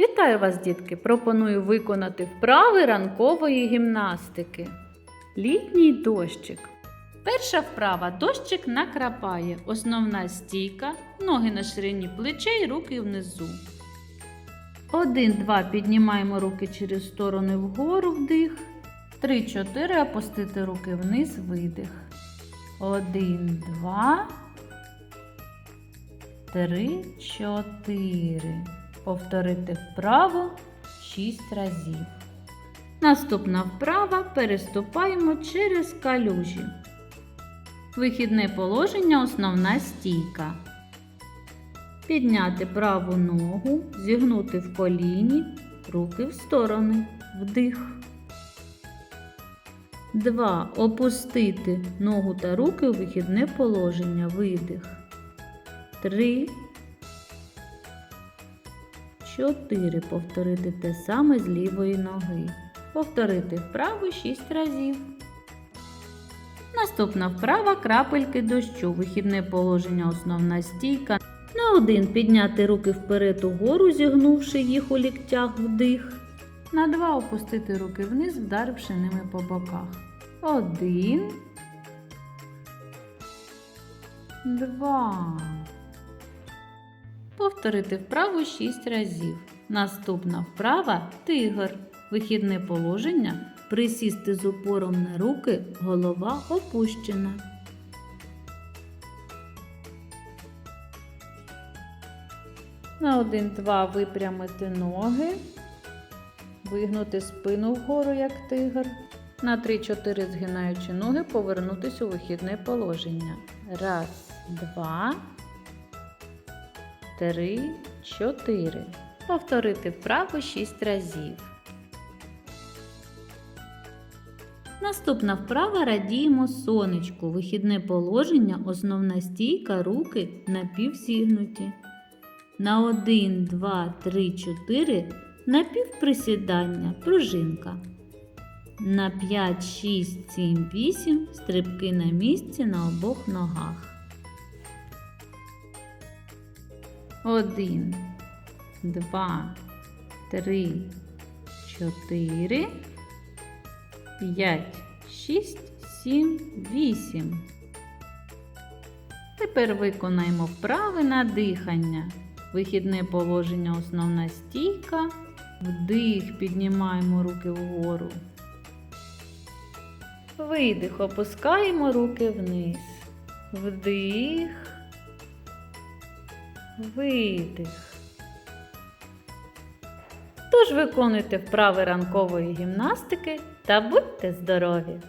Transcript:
Вітаю вас, дітки! Пропоную виконати вправи ранкової гімнастики. Літній дощик. Перша вправа дощик накрапає. Основна стійка, ноги на ширині плечей, руки внизу. Один, два. Піднімаємо руки через сторони вгору вдих. Три, чотири. Опустити руки вниз, видих. Один, два. Три, чотири. Повторити вправо 6 разів. Наступна вправа переступаємо через калюжі. Вихідне положення основна стійка. Підняти праву ногу, зігнути в коліні, руки в сторони. Вдих. 2. Опустити ногу та руки у вихідне положення. Видих. 3. 4. Повторити те саме з лівої ноги. Повторити вправу 6 разів. Наступна вправа крапельки дощу. Вихідне положення основна стійка. На один підняти руки вперед угору, зігнувши їх у ліктях вдих. На два опустити руки вниз, вдаривши ними по боках. Один. Два. Повторити вправу 6 разів. Наступна вправа тигр. Вихідне положення. Присісти з упором на руки, голова опущена. На 1-2 випрямити ноги. Вигнути спину вгору, як тигр. На 3-4 згинаючи ноги, повернутися у вихідне положення. Раз, два три, чотири. Повторити вправо 6 разів. Наступна вправа радіємо сонечку. Вихідне положення, основна стійка, руки напівзігнуті. На 1, 2, 3, 4 напівприсідання, пружинка. На 5, 6, 7, 8 стрибки на місці на обох ногах. Один, два, три, чотири, п'ять, шість, сім, вісім. Тепер виконаємо вправи на дихання. Вихідне положення основна стійка. Вдих, піднімаємо руки вгору. Видих, опускаємо руки вниз. Вдих. Видих. Тож виконуйте вправи ранкової гімнастики та будьте здорові!